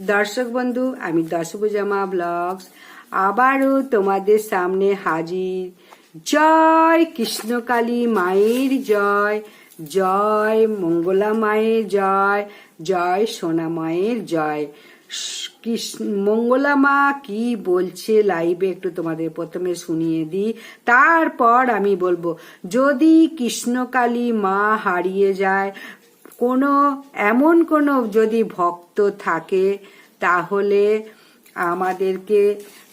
দর্শক বন্ধু, আমি দশভুজামা ব্লগস। আবারও তোমাদের সামনে হাজির। জয় কৃষ্ণকালী মায়ের জয় জয় মঙ্গলা মায়ের জয় জয় সোনা মায়ের জয়। মঙ্গলা মা কি বলছে লাইভে একটু তোমাদের প্রথমে শুনিয়ে দিই। তারপর আমি বলব, যদি কৃষ্ণকালী মা হারিয়ে যায় কোনো, এমন কোনো যদি ভক্ত থাকে, তাহলে আমাদেরকে,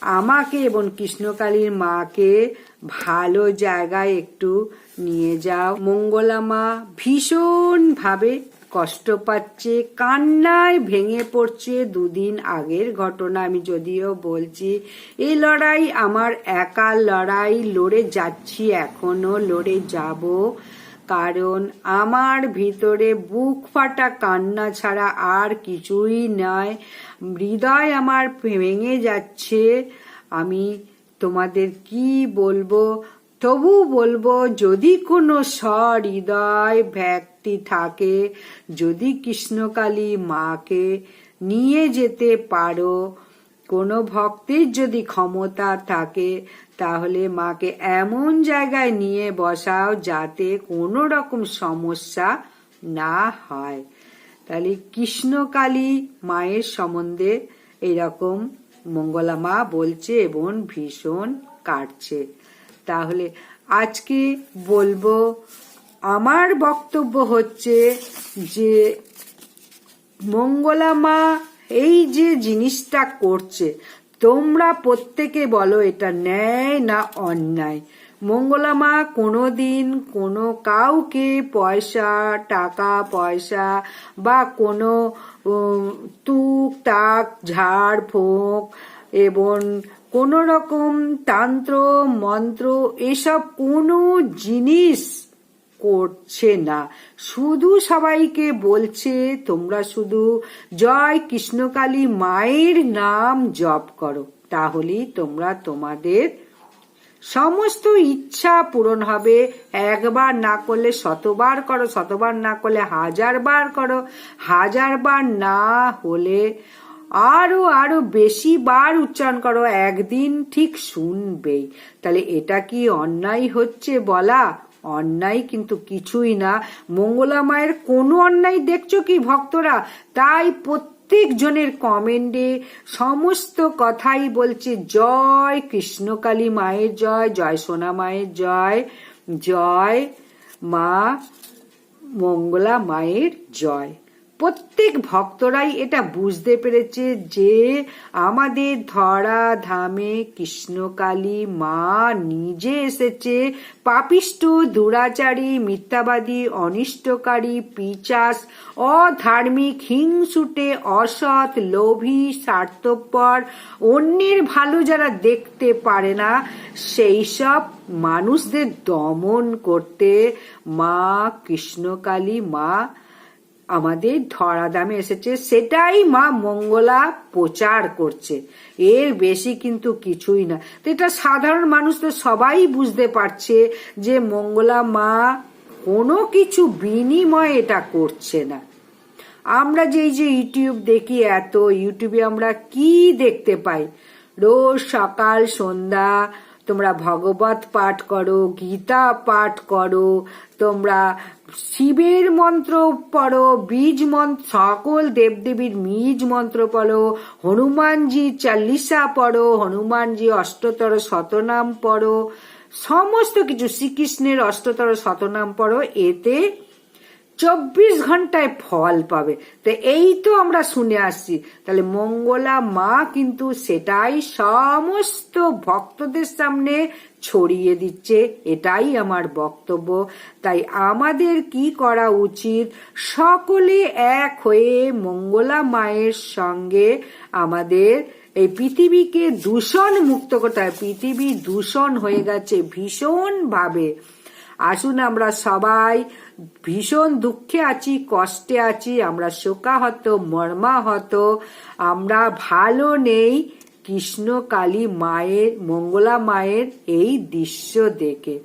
আমাকে এবং কৃষ্ণকালীর মাকে ভালো জায়গায় একটু নিয়ে যাও। মঙ্গলা মা ভীষণভাবে কষ্ট পাচ্ছে, কান্নায় ভেঙে পড়ছে দুদিন আগের ঘটনা। আমি যদিও বলছি এই লড়াই আমার একার লড়াই, লড়ে যাচ্ছি, এখনও লড়ে যাব। কারণ আমার ভিতরে বুক ফাটা কান্না ছাড়া আর কিছুই নয় হৃদয় আমার ভেঙে যাচ্ছে। আমি তোমাদের কি বলব? তবু বলব, যদি কোনো সহৃদয় ব্যক্তি থাকে, যদি কৃষ্ণকালী মাকে নিয়ে যেতে পারো কোনো ভক্তের যদি ক্ষমতা থাকে, তাহলে মাকে এমন জায়গায় নিয়ে বসাও যাতে কোনো রকম সমস্যা না হয়। তাহলে কৃষ্ণকালী মায়ের সম্বন্ধে এরকম মঙ্গলা মা বলছে এবং ভীষণ কাটছে। তাহলে আজকে বলব, আমার বক্তব্য হচ্ছে যে মঙ্গলা মা এই যে জিনিসটা করছে, তোমরা প্রত্যেকে বলো এটা ন্যায় না অন্যায়? মঙ্গলা মা, কোনোদিন কোনো কাউকে পয়সা, টাকা, পয়সা বা কোনো তুক টাক ঝাড়, ফোঁক এবং কোনো রকম তান্ত্র, মন্ত্র, এসব কোনো জিনিস করছে না। শুধু সবাইকে বলছে, তোমরা শুধু জয় কৃষ্ণকালী মায়ের নাম জপ করো। তাহলেই তোমরা তোমাদের সমস্ত ইচ্ছা পূরণ হবে। একবার না করলে শতবার করো, শতবার না করলে হাজার বার করো। হাজার বার না হলে আরও আরও বেশি বার উচ্চারণ করো। একদিন ঠিক শুনবেই। তাহলে এটা কি অন্যায় হচ্ছে বলা? অন্যায় কিন্তু কিছুই না। মঙ্গলা মায়ের কোনো অন্যায় দেখছ কি ভক্তরা? তাই প্রত্যেক জনের কমেন্টে সমস্ত কথাই বলছে, জয় কৃষ্ণকালী মায়ের জয় জয় সোনা মায়ের জয় জয় মা মঙ্গলা মায়ের জয়। প্রত্যেক ভক্তরাই এটা বুঝতে পেরেছে যে আমাদের ধরা ধামে কৃষ্ণকালী মা নিজে এসেছে পাপিষ্ট দুরাচারী, মিথ্যাবাদী, অনিষ্টকারী, পিচাস, অধার্মিক, হিংসুটে, অসৎ, লোভী, স্বার্থপর, অন্যের ভালো যারা দেখতে পারে না, সেই সব মানুষদের দমন করতে মা কৃষ্ণকালী মা আমাদের ধরা দামে এসেছে। সেটাই মা মঙ্গলা প্রচার করছে। এর বেশি কিন্তু কিছুই না। তো এটা সাধারণ মানুষ তো সবাই বুঝতে পারছে যে মঙ্গলা মা কোনো কিছু বিনিময়ে এটা করছে না। আমরা যে এই যে ইউটিউব দেখি এত, ইউটিউবে আমরা কি দেখতে পাই? রোজ সকাল, সন্ধ্যা তোমরা ভগবত পাঠ করো, গীতা পাঠ করো, তোমরা শিবের মন্ত্র পড়ো, বীজ মন্ত্র সকল দেবদেবীর বীজ মন্ত্র পড়ো, হনুমানজি চাল্লিশা পড়ো, হনুমানজি অষ্টতর শতনাম পড়ো, সমস্ত কিছু শ্রীকৃষ্ণের অষ্টতর শতনাম পড়ো, এতে চব্বিশ ঘন্টায় ফল পাবে। তো এই তো আমরা শুনে আসছি। তাহলে মঙ্গলা মা কিন্তু সেটাই সমস্ত ভক্তদের সামনে ছড়িয়ে দিচ্ছে। এটাই আমার বক্তব্য। তাই আমাদের কি করা উচিত? সকলে এক হয়ে মঙ্গলা মায়ের সঙ্গে আমাদের এই পৃথিবীকে দূষণ মুক্ত করতে হয়। পৃথিবী দূষণ হয়ে গেছে ভীষণ ভাবে আসুন আমরা সবাই ভীষণ দুঃখে আছি, কষ্টে আছি, আমরা শোকাহত, মর্মাহত, আমরা ভালো নেই। কৃষ্ণ কালী মায়ের, মঙ্গলা মায়ের এই দৃশ্য দেখে।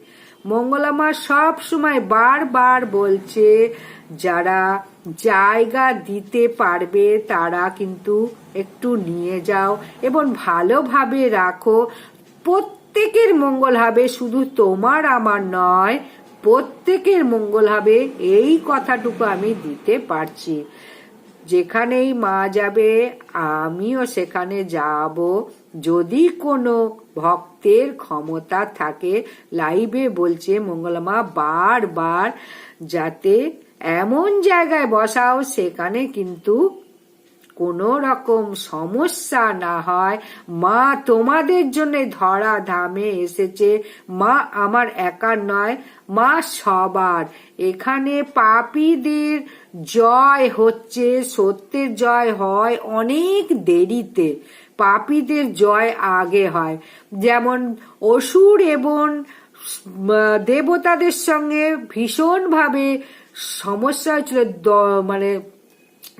মঙ্গলা মা সব সময় বারবার বলছে, যারা জায়গা দিতে পারবে, তারা কিন্তু একটু নিয়ে যাও এবং ভালোভাবে রাখো। প্রত্যেকের মঙ্গল হবে শুধু তোমার, আমার নয় প্রত্যেকের মঙ্গল হবে, এই কথাটুকু আমি দিতে পারছি। যেখানেই মা যাবে, আমিও সেখানে যাব। যদি কোনো ভক্তের ক্ষমতা থাকে, লাইভে বলছে, মঙ্গলমা, বারবার যাতে এমন জায়গায় বসাও, সেখানে কিন্তু কোনো রকম সমস্যা না হয়। মা তোমাদের জন্য ধরা ধামে এসেছে। মা আমার একার নয়, মা সবার। এখানে পাপীদের জয় হচ্ছে, সত্যের জয় হয় অনেক দেরিতে। পাপীদের জয় আগে হয়। যেমন অসুর এবং দেবতাদের সঙ্গে ভীষণভাবে সমস্যা হয়েছিল মানে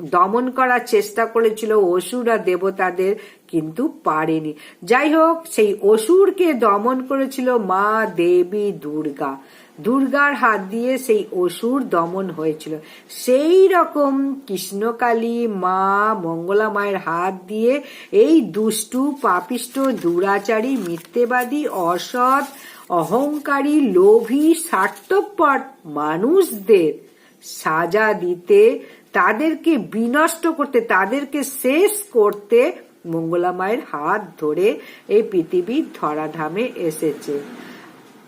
দমন করার চেষ্টা করেছিল অসুর আর দেবতাদের, কিন্তু পারেনি। যাই হোক সেই অসুরকে দমন করেছিল মা দেবী দুর্গা। দুর্গার হাত দিয়ে সেই অসুর দমন হয়েছিল। সেই রকম কৃষ্ণকালী মা মঙ্গলা মায়ের হাত দিয়ে এই দুষ্টু, পাপিষ্ট, দুরাচারী, মিথ্যেবাদী, অসৎ, অহংকারী, লোভী, স্বার্থপর মানুষদের সাজা দিতে তাদেরকে বিনষ্ট করতে, তাদেরকে শেষ করতে মঙ্গলা মায়ের হাত ধরে এই পৃথিবীর ধরাধামে এসেছে।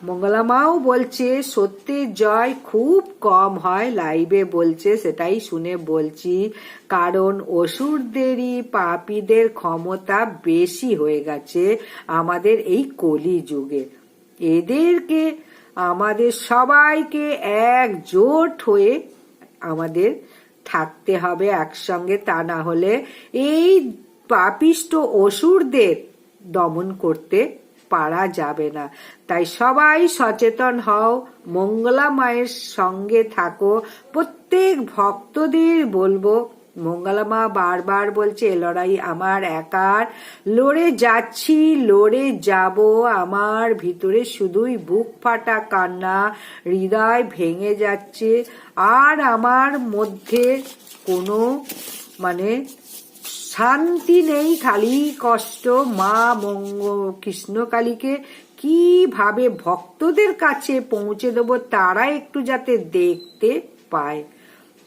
মঙ্গলা মাও বলছে সত্যের জয় খুব কম হয় লাইভে, বলছে, সেটাই শুনে বলছি। কারণ অসুরদেরই পাপীদের ক্ষমতা বেশি হয়ে গেছে আমাদের এই কলি যুগে এদেরকে, আমাদের সবাইকে একজোট হয়ে আমাদের থাকতে হবে একসঙ্গে, তা না হলে এই পাপিষ্ট অসুরদের দমন করতে পারা যাবে না। তাই সবাই সচেতন হও, মঙ্গলা মায়ের সঙ্গে থাকো। প্রত্যেক ভক্তদের বলব মঙ্গলা মা বারবার বলছে, লড়াই আমার একার। লড়ে যাচ্ছি, লড়ে যাব। আমার ভিতরে শুধুই বুক ফাটা কান্না, হৃদয় ভেঙে যাচ্ছে। আর আমার মধ্যে কোনো মানে শান্তি নেই, খালি কষ্ট। মা মঙ্গ কৃষ্ণকালীকে কীভাবে ভক্তদের কাছে পৌঁছে দেব, তারা একটু যাতে দেখতে পায়।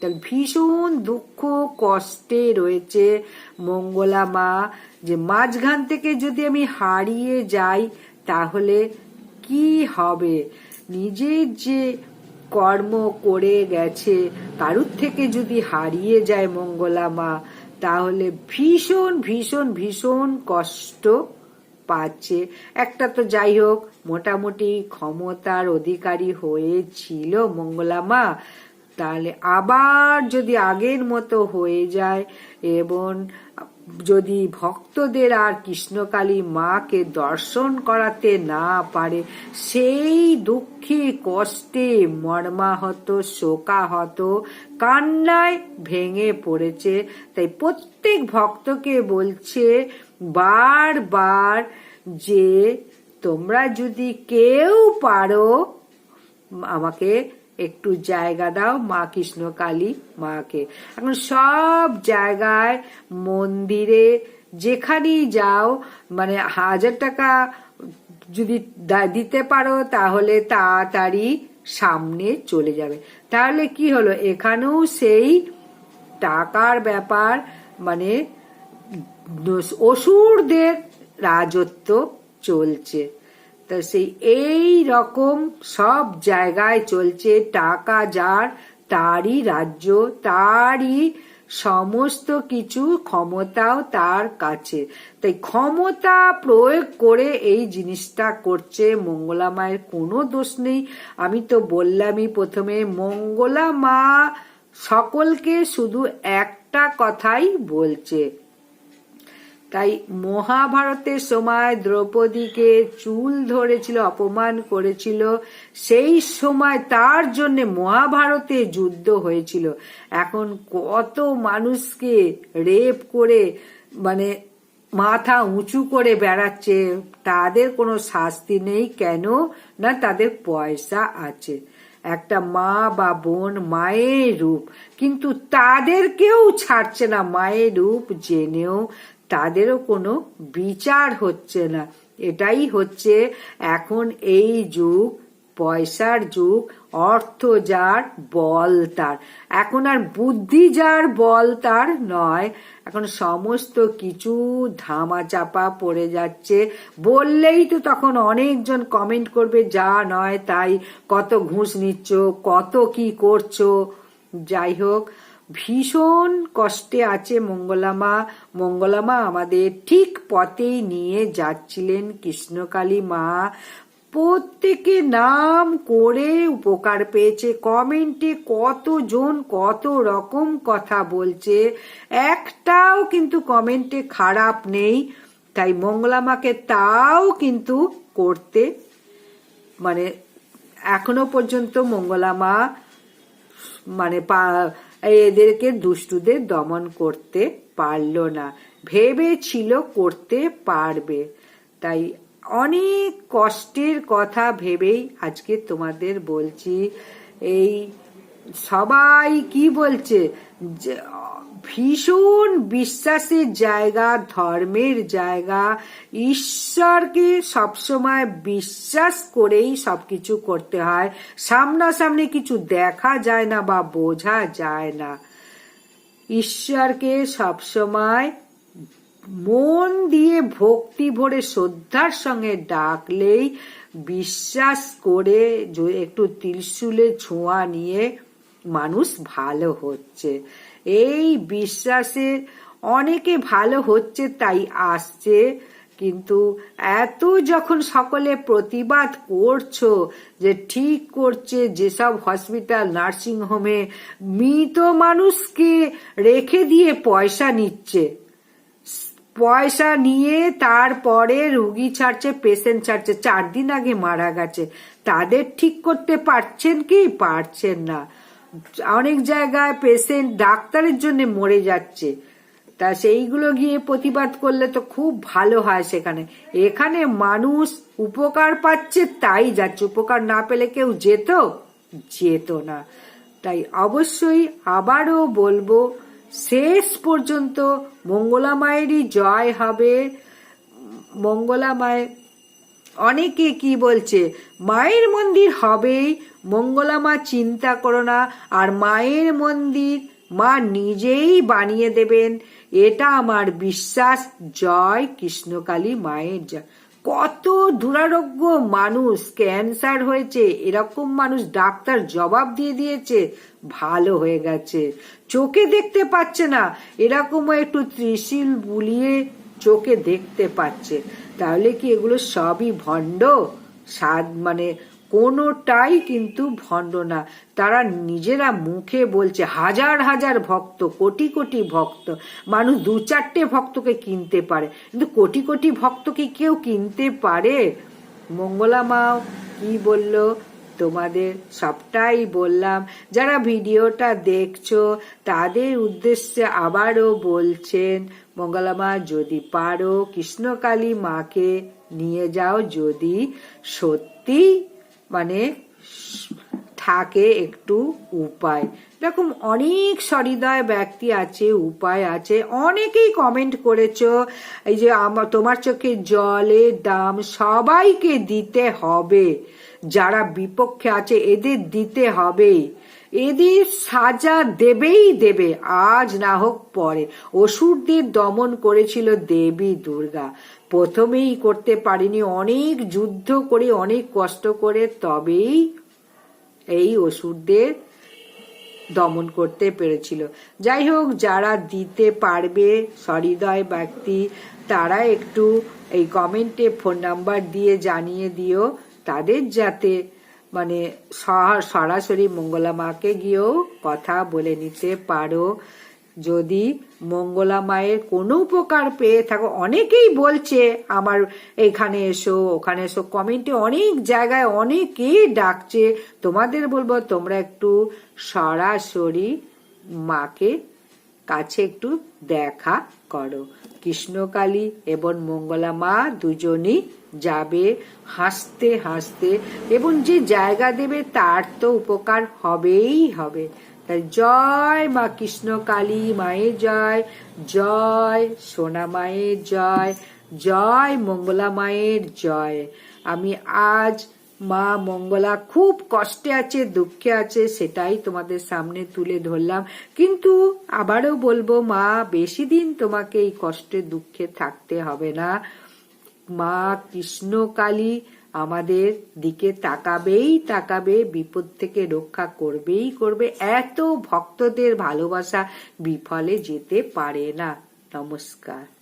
তাহলে ভীষণ দুঃখ, কষ্টে রয়েছে মঙ্গলা মা, যে মাঝখান থেকে যদি আমি হারিয়ে যাই, তাহলে কি হবে? নিজের যে কর্ম করে গেছে, কারুর থেকে যদি হারিয়ে যায় মঙ্গলা মা, তাহলে ভীষণ ভীষণ ভীষণ কষ্ট পাচ্ছে। একটা তো যাই হোক, মোটামুটি ক্ষমতার অধিকারী হয়েছিল মঙ্গলা মা। তাহলে আবার যদি আগের মতো হয়ে যায় এবং যদি ভক্তদের আর কৃষ্ণকালী মাকে দর্শন করাতে না পারে, সেই দুঃখে, কষ্টে মর্মাহত, শোকাহত, কান্নায় ভেঙে পড়েছে। তাই প্রত্যেক ভক্তকে বলছে বারবার যে তোমরা যদি কেউ পারো, আমাকে একটু জায়গা দাও মা কৃষ্ণকালী মাকে। এখন সব জায়গায় মন্দিরে যেখানেই যাও মানে হাজার টাকা যদি দিতে পারো তাহলে তাড়াতাড়ি সামনে চলে যাবে। তাহলে কি হলো? এখানেও সেই টাকার ব্যাপার মানে অসুরদের রাজত্ব চলছে। তা সেই এই রকম সব জায়গায় চলছে টাকা যার, তারই রাজ্য, তারই সমস্ত কিছু ক্ষমতাও তার কাছে। তাই ক্ষমতা প্রয়োগ করে এই জিনিসটা করছে মঙ্গলা মায়ের কোনো দোষ নেই। আমি তো বললামই প্রথমে, মঙ্গলা মা সকলকে শুধু একটা কথাই বলছে। তাই মহাভারতের সময় দ্রৌপদীকে চুল ধরেছিল, অপমান করেছিল। সেই সময় তার জন্য মহাভারতে যুদ্ধ হয়েছিল। এখন কত মানুষকে রেপ করে মানে মাথা উঁচু করে বেড়াচ্ছে, তাদের কোনো শাস্তি নেই। কেন? না, তাদের পয়সা আছে। একটা মা বা বোন মায়ের রূপ, কিন্তু তাদেরকেও ছাড়ছে না মায়ের রূপ জেনেও। তাদেরও কোনো বিচার হচ্ছে না। এটাই হচ্ছে এখন এই যুগ, পয়সার যুগ, অর্থ যার, বল তার। এখন আর বুদ্ধি যার, বল তার নয়। এখন সমস্ত কিছু ধামা চাপা পড়ে যাচ্ছে। বললেই তো তখন অনেকজন কমেন্ট করবে, যা নয় তাই, কত ঘুষ নিচ্ছ, কত কি করছ? যাই হোক ভীষণ কষ্টে আছে মঙ্গলামা। মঙ্গলামা আমাদের ঠিক পথেই নিয়ে যাচ্ছিলেন কৃষ্ণকালী মা। প্রত্যেকে নাম করে উপকার পেয়েছে। কমেন্টে কতজন কত রকম কথা বলছে, একটাও কিন্তু কমেন্টে খারাপ নেই। তাই মঙ্গলামাকে তাও কিন্তু করতে মানে এখনও পর্যন্ত মঙ্গলামা মানে এদেরকে দুষ্টুদের দমন করতে পারল না। ভেবেছিল করতে পারবে। তাই অনেক কষ্টের কথা ভেবেই আজকে তোমাদের বলছি, এই সবাই কি বলছে? ভীষণ বিশ্বাসের জায়গা, ধর্মের জায়গা। ঈশ্বরকে সবসময় বিশ্বাস করেই সবকিছু করতে হয়। সামনাসামনি কিছু দেখা যায় না বা বোঝা যায় না। ঈশ্বরকে সবসময় মন দিয়ে ভক্তি ভরে শ্রদ্ধার সঙ্গে ডাকলেই বিশ্বাস করে একটু ত্রিশূলে ছোঁয়া নিয়ে মানুষ ভালো হচ্ছে। এই বিশ্বাসে অনেকে ভালো হচ্ছে তাই আসছে, কিন্তু এত যখন সকলে প্রতিবাদ করছ যে ঠিক করছে যেসব হসপিটাল, নার্সিং হোমে মৃত মানুষকে রেখে দিয়ে পয়সা নিচ্ছে। পয়সা নিয়ে তারপরে রুগী ছাড়ছে, পেশেন্ট ছাড়ছে, চার দিন আগে মারা গেছে। তাদের ঠিক করতে পারছেন কি? পারছেন না। অনেক জায়গায় পেশেন্ট ডাক্তারের জন্য মরে যাচ্ছে। তা সেইগুলো গিয়ে প্রতিবাদ করলে তো খুব ভালো হয় সেখানে। এখানে মানুষ উপকার পাচ্ছে তাই যাচ্ছে। উপকার না পেলে কেউ যেত যেত না। তাই অবশ্যই আবারও বলব, শেষ পর্যন্ত মঙ্গলা মায়েরই জয় হবে। মঙ্গলা মায়ের অনেকে কি বলছে, মায়ের মন্দির হবেই, মঙ্গলা মা চিন্তা করো না, আর মায়ের মন্দির মা নিজেই বানিয়ে দেবেন। এটা আমার বিশ্বাস। জয় কৃষ্ণকালী মায়ের জয়। কত দুরারোগ্য মানুষ ক্যান্সার হয়েছে, এরকম মানুষ ডাক্তার জবাব দিয়ে দিয়েছে, ভালো হয়ে গেছে। চোখে দেখতে পাচ্ছে না এরকমও একটু ত্রিশূল বুলিয়ে চোখে দেখতে পাচ্ছে। তাহলে কি এগুলো সবই ভণ্ড? সাদ মানে কোনোটাই কিন্তু ভণ্ড না। তারা নিজেরা মুখে বলছে, হাজার হাজার ভক্ত, কোটি কোটি ভক্ত। মানুষ দু চারটে ভক্তকে কিনতে পারে। কিন্তু কোটি কোটি ভক্তকে কেউ কিনতে পারে? মঙ্গলা মাও কি বলল? তোমাদের সবটাই বললাম। যারা ভিডিওটা দেখছ, তাদের উদ্দেশ্যে আবারও বলছেন মঙ্গলামা, যদি পারো কৃষ্ণকালী মাকে নিয়ে যাও, যদি সত্যি মানে থাকে একটু উপায়। এরকম অনেক সহৃদয় ব্যক্তি আছে, উপায় আছে, অনেকেই কমেন্ট করেছ, এই যে আমার তোমার চোখে জলের দাম সবাইকে দিতে হবে, যারা বিপক্ষে আছে এদের দিতে হবে। এদের সাজা দেবেই দেবে, আজ না হোক পরে। অসুরদের দমন করেছিল দেবী দুর্গা। প্রথমেই করতে পারিনি অনেক যুদ্ধ করে, অনেক কষ্ট করে, তবেই এই অসুরদের দমন করতে পেরেছিল। যাই হোক, যারা দিতে পারবে, সহৃদয় ব্যক্তি, তারা একটু এই কমেন্টে ফোন নাম্বার দিয়ে জানিয়ে দিও, তাদের যাতে মানে সরাসরি মঙ্গলা মাকে গিয়েও কথা বলে নিতে পারো। যদি মঙ্গলা মায়ের কোনো উপকার পেয়ে থাকো, অনেকেই বলছে, আমার এখানে এসো, ওখানে এসো। কমেন্টে অনেক জায়গায় অনেকেই ডাকছে। তোমাদের বলব, তোমরা একটু সরাসরি মাকে কাছে একটু দেখা করো। কৃষ্ণকালী এবং মঙ্গলা মা দুজনই যাবে হাসতে হাসতে এবং যে জায়গা দেবে তার তো উপকার হবেই হবে। তাই জয় মা কৃষ্ণ কালী মায়ের জয় জয় সোনা মায়ের জয় জয় মঙ্গলা মায়ের জয়। আমি আজ মা মঙ্গলা খুব কষ্টে আছে, দুঃখে আছে, সেটাই তোমাদের সামনে তুলে ধরলাম। কিন্তু আবারও বলব, মা, বেশি দিন তোমাকে এই কষ্টে, দুঃখে থাকতে হবে না। মা কৃষ্ণ কালী আমাদের দিকে তাকাবেই, তাকাবে, বিপদ থেকে রক্ষা করবেই করবে। এত ভক্তদের ভালোবাসা বিফলে যেতে পারে না। নমস্কার।